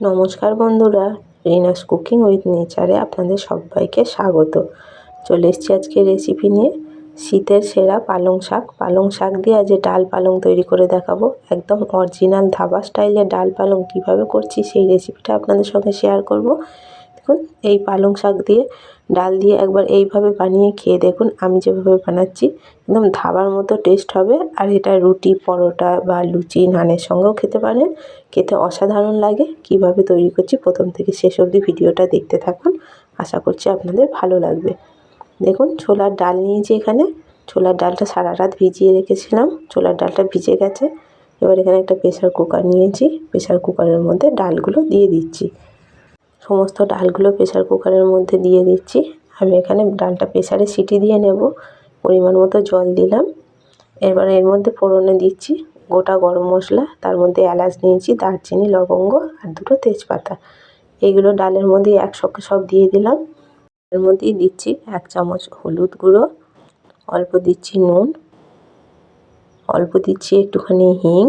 নমস্কার বন্ধুরা, Rina's cooking with নেচারে আপনাদের সবাইকে স্বাগত। চলে এসেছি আজকে রেসিপি নিয়ে। শীতের সেরা পালং শাক। পালং শাক দিয়ে আজ ডাল পালং তৈরি করে দেখাবো। একদম অরিজিনাল ধাবা স্টাইলে ডাল পালং কীভাবে করছি সেই রেসিপিটা আপনাদের সঙ্গে শেয়ার করব। দেখুন, এই পালং শাক দিয়ে ডাল দিয়ে একবার এইভাবে বানিয়ে খেয়ে দেখুন। আমি যেভাবে বানাচ্ছি, একদম ধাবার মতো টেস্ট হবে। আর এটা রুটি, পরোটা বা লুচি, নানের সঙ্গেও খেতে পারেন। খেতে অসাধারণ লাগে। কীভাবে তৈরি করছি প্রথম থেকে শেষ অবধি ভিডিওটা দেখতে থাকুন। আশা করছি আপনাদের ভালো লাগবে। দেখুন, ছোলার ডাল নিয়েছি এখানে। ছোলার ডালটা সারা রাত ভিজিয়ে রেখেছিলাম। ছোলার ডালটা ভিজে গেছে। এবার এখানে একটা প্রেশার কুকার নিয়েছি। প্রেশার কুকারের মধ্যে ডালগুলো দিয়ে দিচ্ছি। সমস্ত ডালগুলো প্রেশার কুকারের মধ্যে দিয়ে দিচ্ছি। আমি এখানে ডালটা প্রেশারে সিটি দিয়ে নেব। পরিমাণ মতো জল দিলাম। এবার এর মধ্যে ফোড়নে দিচ্ছি গোটা গরম মশলা। তার মধ্যে এলাচ নিয়েছি, দারচিনি, লবঙ্গ আর দুটো তেজপাতা। এইগুলো ডালের মধ্যে একসঙ্গে সব দিয়ে দিলাম। এর মধ্যেই দিচ্ছি এক চামচ হলুদ গুঁড়ো, অল্প দিচ্ছি নুন, অল্প দিচ্ছি একটুখানি হিং,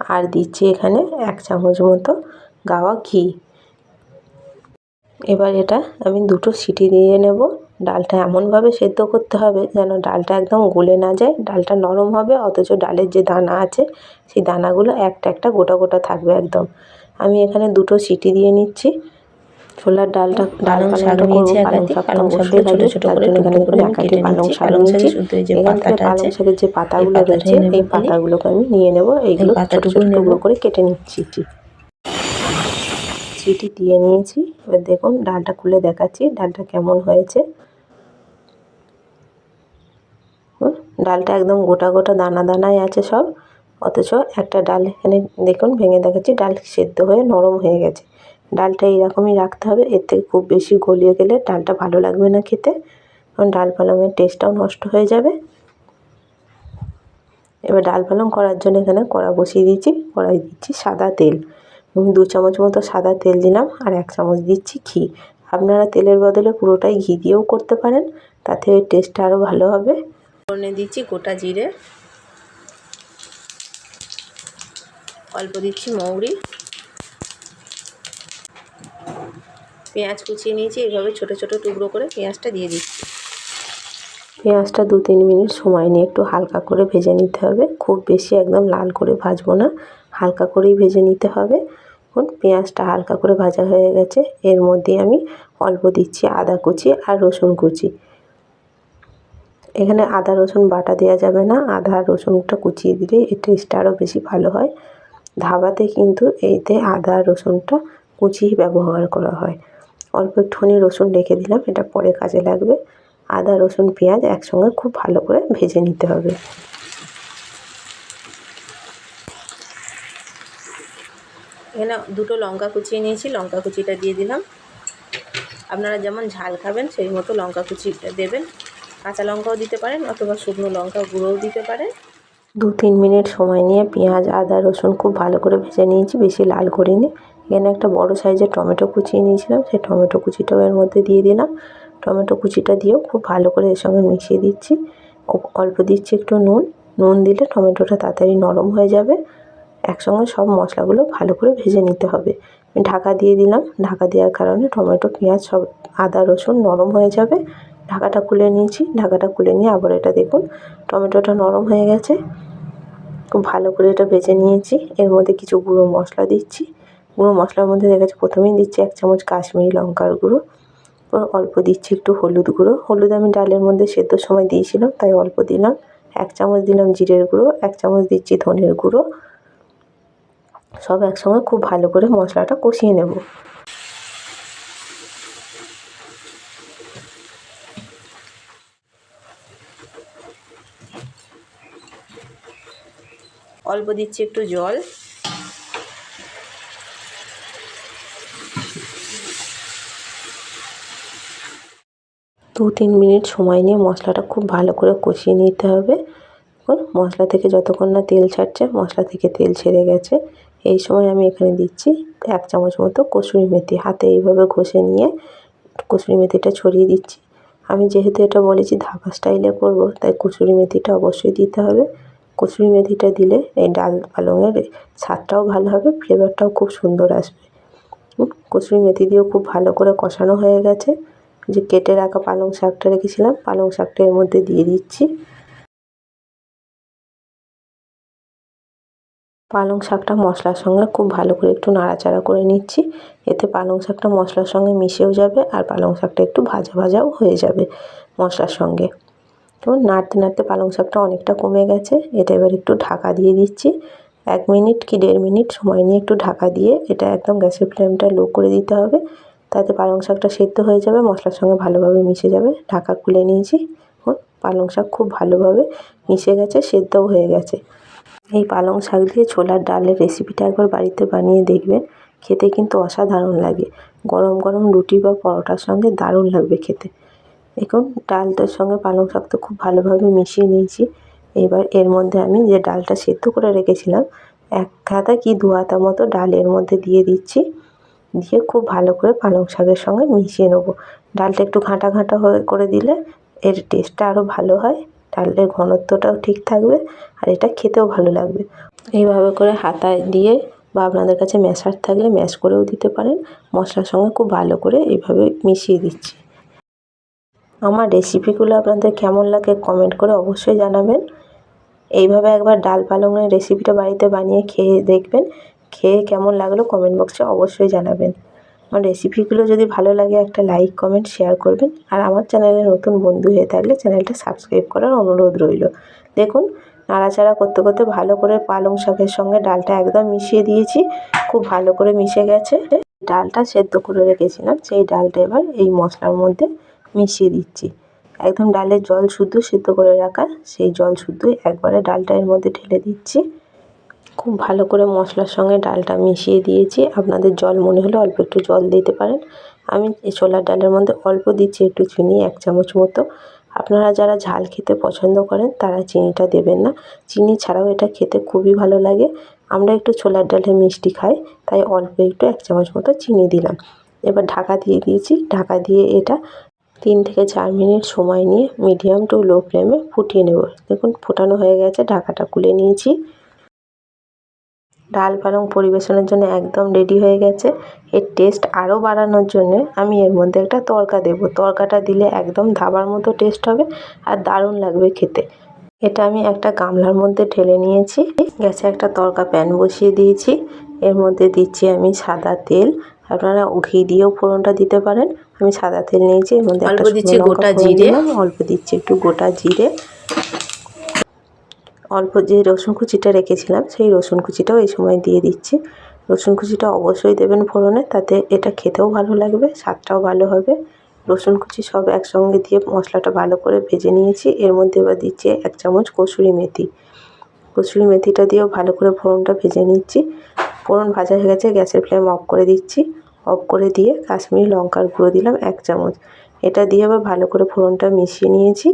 আর দিচ্ছি এখানে এক চামচ মতো গাওয়া ঘি। এবার এটা আমি দুটো সিটি দিয়ে নেব। ডালটা এমনভাবে সেদ্ধ করতে হবে যেন ডালটা একদম গলে না যায়। ডালটা নরম হবে অথচ ডালের যে দানা আছে সেই দানাগুলো একটা একটা গোটা গোটা থাকবে একদম। আমি এখানে দুটো সিটি দিয়ে নিচ্ছি। ছোলার ডালটা ডাল করব পালং এখানে দেখুন এক আটি পালং শাক নিয়েছি। এখান থেকে পালং শাকের যে পাতাগুলো রয়েছে এই পাতাগুলোকে আমি নিয়ে নেব। এইগুলো ছোটো ছোটো টুকরো করে কেটে নিচ্ছি। সিটি দিয়ে নিয়েছি। এবার দেখুন, ডালটা খুলে দেখাচ্ছি, ডালটা কেমন হয়েছে। ডালটা একদম গোটা গোটা দানা দানায় আছে সব। অথচ একটা ডাল এখানে দেখুন ভেঙে দেখাচ্ছি, ডাল সেদ্ধ হয়ে নরম হয়ে গেছে। ডালটা এইরকমই রাখতে হবে, এর থেকে খুব বেশি গলিয়ে গেলে ডালটা ভালো লাগবে না খেতে। কারণ ডাল পালংয়ের টেস্টটাও নষ্ট হয়ে যাবে। এবার ডাল পালং করার জন্য এখানে কড়া বসিয়ে দিয়েছি, কড়াই দিচ্ছি সাদা তেল। আমি দু চামচ মতো সাদা তেল দিলাম আর এক চামচ দিচ্ছি ঘি। আপনারা তেলের বদলে পুরোটাই ঘি দিয়েও করতে পারেন, তাতে টেস্টটা আরও ভালো হবে। ফোড়নে দিচ্ছি গোটা জিরে। অল্প দিচ্ছি মৌরি। পেঁয়াজ কুচিয়ে নিয়েছি এইভাবে ছোট ছোট টুকরো করে পেঁয়াজটা দিয়ে দিচ্ছি। পেঁয়াজটা দু তিন মিনিট সময় নিয়ে একটু হালকা করে ভেজে নিতে হবে। খুব বেশি একদম লাল করে ভাজবো না, হালকা করেই ভেজে নিতে হবে। দেখুন, পেঁয়াজটা হালকা করে ভাজা হয়ে গেছে। এর মধ্যে আমি অল্প দিচ্ছি আদা কুচি আর রসুন কুচি। এখানে আদা, রসুন বাটা দেওয়া যাবে না। আদা রসুনটা কুচিয়ে দিলে এর টেস্টটা আরও বেশি ভালো হয়। ধাবাতে কিন্তু এইতে আদা রসুনটা কুচিয়ে ব্যবহার করা হয়। অল্প একটুখানি রসুন রেখে দিলাম, এটা পরে কাজে লাগবে। আদা, রসুন, পেঁয়াজ একসঙ্গে খুব ভালো করে ভেজে নিতে হবে। এখানে দুটো লঙ্কা কুচিয়ে নিয়েছি, লঙ্কা কুচিটা দিয়ে দিলাম। আপনারা যেমন ঝাল খাবেন, সেই মতো লঙ্কা কুচিটা দেবেন। কাঁচা লঙ্কাও দিতে পারেন অথবা শুকনো লঙ্কা গুঁড়োও দিতে পারেন। দু তিন মিনিট সময় নিয়ে পেঁয়াজ, আদা, রসুন খুব ভালো করে ভেজে নিয়েছি, বেশি লাল করিনি। এখানে একটা বড় সাইজের টমেটো কুচিয়ে নিয়েছিলাম, সেই টমেটো কুচিটাও এর মধ্যে দিয়ে দিলাম। টমেটো কুচিটা দিয়েও খুব ভালো করে এর সঙ্গে মিশিয়ে দিচ্ছি। অল্প দিচ্ছি একটু নুন। নুন দিলে টমেটোটা তাড়াতাড়ি নরম হয়ে যাবে। একসঙ্গে সব মশলাগুলো ভালো করে ভেজে নিতে হবে। ঢাকা দিয়ে দিলাম। ঢাকা দেওয়ার কারণে টমেটো, পেঁয়াজ, সব আদা, রসুন নরম হয়ে যাবে। ঢাকাটা খুলে নিয়েছি। ঢাকাটা খুলে নিয়ে আবার এটা দেখুন, টমেটোটা নরম হয়ে গেছে। খুব ভালো করে এটা ভেজে নিয়েছি। এর মধ্যে কিছু গুঁড়ো মশলা দিচ্ছি। গুঁড়ো মশলার মধ্যে দেখা যাচ্ছে প্রথমেই দিচ্ছি এক চামচ কাশ্মীরি লঙ্কার গুঁড়ো। অল্প দিচ্ছি একটু হলুদ গুঁড়ো। হলুদ আমি ডালের মধ্যে সেদ্ধর সময় দিয়েছিলাম, তাই অল্প দিলাম। এক চামচ দিলাম জিরের গুঁড়ো। এক চামচ দিচ্ছি ধনের গুঁড়ো। সব একসঙ্গে খুব ভালো করে মশলাটা কষিয়ে নেব। অল্প দিচ্ছি একটু জল। দু তিন মিনিট সময় নিয়ে মশলাটা খুব ভালো করে কষিয়ে নিতে হবে। মশলা থেকে যতক্ষণ না তেল ছাড়ছে মশলা থেকে তেল ছেড়ে গেছে। এই সময় আমি এখানে দিচ্ছি এক চামচ মতো কসুরি মেথি। হাতে এইভাবে ঘষে নিয়ে কসুরি মেথিটা ছড়িয়ে দিচ্ছি। আমি যেহেতু এটা বলেছি ধাবা স্টাইলে করব, তাই কসুরি মেথিটা অবশ্যই দিতে হবে। কসুরি মেথিটা দিলে এই ডাল পালংয়ের স্বাদটাও ভালো হবে, ফ্লেভারটাও খুব সুন্দর আসবে। কসুরি মেথি দিয়েও খুব ভালো করে কষানো হয়ে গেছে। যে কেটে রাখা পালং শাকটা রেখেছিলাম, পালং শাকটা এর মধ্যে দিয়ে দিচ্ছি। পালং শাকটা মশলার সঙ্গে খুব ভালো করে একটু নাড়াচাড়া করে নিচ্ছি। এতে পালং শাকটা মশলার সঙ্গে মিশেও যাবে আর পালং শাকটা একটু ভাজা ভাজাও হয়ে যাবে মশলার সঙ্গে। তো নাড়তে নাড়তে পালং শাকটা অনেকটা কমে গেছে, এটা এবার একটু ঢাকা দিয়ে দিচ্ছি। এক মিনিট কি দেড় মিনিট সময় নিয়ে একটু ঢাকা দিয়ে এটা একদম গ্যাসের ফ্লেমটা লো করে দিতে হবে। তাতে পালং শাকটা সেদ্ধ হয়ে যাবে, মশলার সঙ্গে ভালোভাবে মিশে যাবে। ঢাকা খুলে নিয়েছি পালং শাক খুব ভালোভাবে মিশে গেছে, সেদ্ধও হয়ে গেছে। এই পালং শাক দিয়ে ছোলার ডালের রেসিপিটা একবার বাড়িতে বানিয়ে দেখবেন। খেতে কিন্তু অসাধারণ লাগে। গরম গরম রুটি বা পরোটার সঙ্গে দারুণ লাগবে খেতে। দেখুন, ডালটার সঙ্গে পালং শাক তো খুব ভালোভাবে মিশিয়ে নিয়েছি। এবার এর মধ্যে আমি যে ডালটা সেদ্ধ করে রেখেছিলাম, এক হাতা কি দু হাতা মতো ডাল এর মধ্যে দিয়ে দিচ্ছি। দিয়ে খুব ভালো করে পালং শাকের সঙ্গে মিশিয়ে নেব। ডালটা একটু ঘাঁটা ঘাঁটা হয়ে করে দিলে এর টেস্টটা আরও ভালো হয়। ডালের ঘনত্বটাও ঠিক থাকবে আর এটা খেতেও ভালো লাগবে। এইভাবে করে হাতায় দিয়ে বা আপনাদের কাছে ম্যাশার থাকলে ম্যাশ করেও দিতে পারেন। মশলার সঙ্গে খুব ভালো করে এইভাবে মিশিয়ে দিচ্ছি। আমার রেসিপিগুলো আপনাদের কেমন লাগে কমেন্ট করে অবশ্যই জানাবেন। এইভাবে একবার ডাল পালংয়ের রেসিপিটা বাড়িতে বানিয়ে খেয়ে দেখবেন। খেয়ে কেমন লাগল কমেন্ট বক্সে অবশ্যই জানাবেন। আমার রেসিপিগুলো যদি ভালো লাগে, একটা লাইক কমেন্ট শেয়ার করবেন। আর আমার চ্যানেলে নতুন বন্ধু হয়ে থাকলে চ্যানেলটা সাবস্ক্রাইব করার অনুরোধ রইল। দেখুন, নাড়াচাড়া করতে করতে ভালো করে পালং শাকের সঙ্গে ডালটা একদম মিশিয়ে দিয়েছি। খুব ভালো করে মিশে গেছে। ডালটা সেদ্ধ করে রেখেছিলাম, সেই ডালটা এবার এই মশলার মধ্যে মিশিয়ে দিচ্ছি। একদম ডালের জল শুদ্ধ সেদ্ধ করে রাখা, সেই জল শুদ্ধই একবারে ডালটা এর মধ্যে ঢেলে দিচ্ছি। খুব ভালো করে মশলার সঙ্গে ডালটা মিশিয়ে দিয়েছি। আপনাদের জল মনে হলে অল্প একটু জল দিতে পারেন। আমি এই ছোলার ডালের মধ্যে অল্প দিচ্ছি একটু চিনি, এক চামচ মতো। আপনারা যারা ঝাল খেতে পছন্দ করেন, তারা চিনিটা দেবেন না। চিনি ছাড়াও এটা খেতে খুবই ভালো লাগে। আমরা একটু ছোলার ডালে মিষ্টি খাই, তাই অল্প একটু এক চামচ মতো চিনি দিলাম। এবার ঢাকা দিয়ে দিয়েছি। ঢাকা দিয়ে এটা তিন থেকে চার মিনিট সময় নিয়ে মিডিয়াম টু লো ফ্লেমে ফুটিয়ে নেব। দেখুন, ফোটানো হয়ে গেছে। ঢাকাটা খুলে নিয়েছি। ডাল পালং পরিবেশনের জন্য একদম রেডি হয়ে গেছে। এর টেস্ট আরও বাড়ানোর জন্য আমি এর মধ্যে একটা তড়কা দেব। তড়কাটা দিলে একদম ধাবার মতো টেস্ট হবে আর দারুণ লাগবে খেতে। এটা আমি একটা গামলার মধ্যে ঢেলে নিয়েছি। গ্যাসে একটা তড়কা প্যান বসিয়ে দিয়েছি। এর মধ্যে দিচ্ছি আমি সাদা তেল। আপনারা ঘি দিয়েও ফোড়নটা দিতে পারেন। আমি সাদা তেল নিয়েছি। এর মধ্যে অল্প একটা দিচ্ছি গোটা জিরে। অল্প দিচ্ছি একটু গোটা জিরে। অল্প যে রসুন কুচিটা রেখেছিলাম, সেই রসুন কুচিটাও এই সময় দিয়ে দিচ্ছি। রসুন কুচিটা অবশ্যই দেবেন ফোড়নে, তাতে এটা খেতেও ভালো লাগবে, স্বাদটাও ভালো হবে। রসুন কুচি সব একসঙ্গে দিয়ে মশলাটা ভালো করে ভেজে নিয়েছি। এর মধ্যে এবার দিচ্ছি এক চামচ কসুরি মেথি। কসুরি মেথিটা দিয়েও ভালো করে ফোড়নটা ভেজে নিচ্ছি। ফোড়ন ভাজা হয়ে গেছে, গ্যাসের ফ্লেম অফ করে দিচ্ছি। অফ করে দিয়ে কাশ্মীরি লঙ্কার গুঁড়ো দিলাম এক চামচ। এটা দিয়ে আবার ভালো করে ফোড়নটা মিশিয়ে নিয়েছি।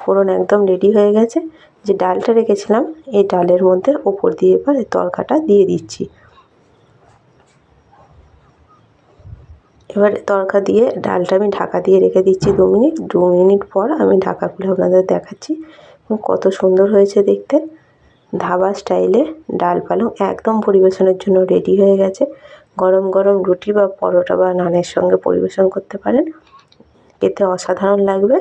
ফোড়ন একদম রেডি হয়ে গেছে। যে ডালটা রেখেছিলাম, এই ডালের মধ্যে ওপর দিয়ে এবার এই তড়কাটা দিয়ে দিচ্ছি। এবার তড়কা দিয়ে, ডালটা আমি ঢাকা দিয়ে রেখে দিচ্ছি দু মিনিট। দু মিনিট পর আমি ঢাকা খুলে আপনাদের দেখাচ্ছি কত সুন্দর হয়েছে দেখতে। ধাবা স্টাইলে ডাল পালং একদম পরিবেশনের জন্য রেডি হয়ে গেছে। গরম গরম রুটি বা পরোটা বা নানের সঙ্গে পরিবেশন করতে পারেন। এতে অসাধারণ লাগবে।